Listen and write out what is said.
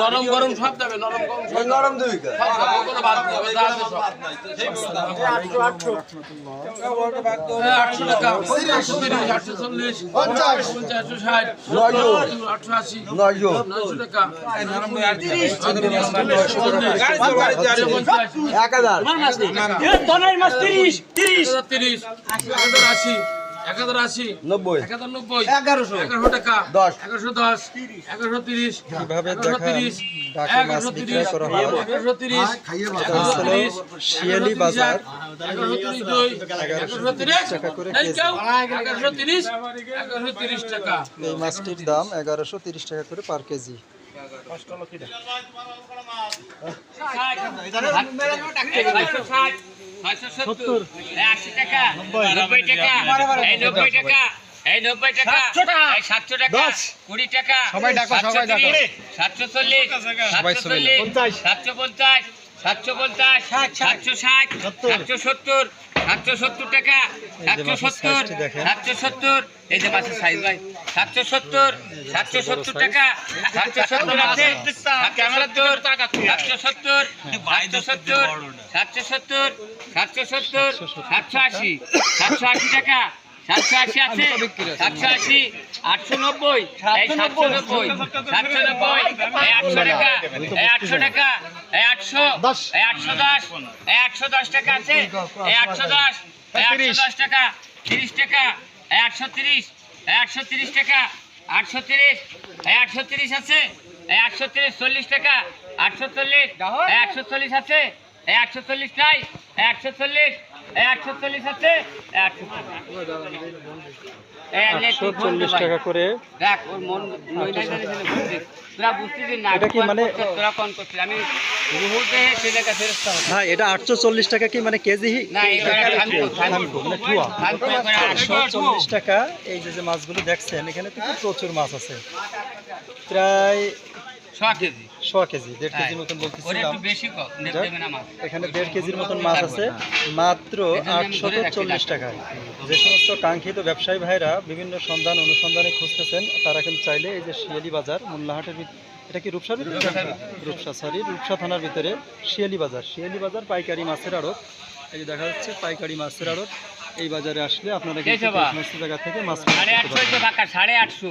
নরম গরম সব যাবে নরম গরম নরম দুই। হ্যাঁ, আটশো টাকা, আটশো তিরিশ, আটশো চল্লিশ, পঞ্চাশ। আটশো ষাট, আটশো আশি, নয়শো। টাকা, এক হাজার। তিরিশ তিরিশ। তিরিশ, আশি, এক আশি, নব্বই এগারোশো এগারোশো টাকা দশ। এগারোশো দশ এগারোশো তিরিশ কীভাবে এগারোশো তিরিশ এগারোশো তিরিশ করা হয় এগারোশো তিরিশ তিরিশ শিয়ালি বাজার এই কেজি। কেউ এগারোশো তিরিশ তিরিশ টাকা এই মাছটির দাম এগারোশো তিরিশ টাকা করে পার কেজি সত্তর আশি টাকা। নব্বই। টাকা। নব্বই টাকা। এই নব্বই টাকা। এই সাতশো টাকা। কুড়ি টাকা। সবাই ডাকো সবাই ডাকো। সাতশো চল্লিশ। সাতশো চল্লিশ। সাতশো পঞ্চাশ। সাতশো পঞ্চাশ। সাতশো ষাট। সাতশো সত্তর। সাতশো সত্তর টাকা। সাতশো সত্তর। সাতশো সত্তর। এই যে মাছের সাইজ ভাই। সাতশো সত্তর। সাতশো সত্তর টাকা। সাতশো সত্তর আছে। সাতশো সত্তর। সাতশো সত্তর সাতশো সত্তর সাতশো সত্তর সাতশো আশি সাতশো আশি টাকা সাতশো আশি আছে সাতশো আশি আটশো নব্বই এই সাতশো নব্বই আটশো টাকা এই আটশো টাকা এই আটশো আটশো দশ এই দশ টাকা আছে এই দশ এই দশ টাকা তিরিশ টাকা এই একশো তিরিশ এই টাকা আটশো তিরিশ একশো তিরিশ আছে এই তিরিশ চল্লিশ টাকা আটশো চল্লিশ। একশো চল্লিশ আছে। একশো চল্লিশ নাই। একশো চল্লিশ। একশো চল্লিশ আছে। একশো একশো চল্লিশ টাকা করে। দেখ ওর মন নইলাই জানিস না বুঝছিস? তোরা বুঝতেছিস না এটা কি মানে- তোরা কোন করছিস? আমি মুহূর্তে সেটাকে ফেরস্তা হবে এটা আটশো চল্লিশ টাকা কি মানে কেজি? মানে চল্লিশ। টাকা এই যে যে মাছগুলো দেখছেন এখানে কিন্তু প্রচুর মাছ আছে। প্রায় ছ কেজি। কেজি দেড় কেজি মতন বলতেছিলাম। এখানে দেড় কেজির মতন মাছ আছে। মাত্র রাখছি চল্লিশ। টাকায়। যে সমস্ত কাঙ্ক্ষিত ব্যবসায়ী ভাইরা বিভিন্ন সন্ধান অনুসন্ধানে খুঁজতেছেন তারা কিন্তু চাইলে এই যে শিয়ালি বাজার মোল্লাহাটের এটা কি রূপসার ভিতরে? রূপসা সরি রূপসা থানার ভিতরে শিয়ালি বাজার। শিয়ালি বাজার পাইকারি মাছের আড়ত। এই যে দেখা যাচ্ছে পাইকারি মাছের আড়ত। এই বাজারে আসলে আপনারা সমস্ত জায়গা থেকে মাছ সাড়ে আটশো।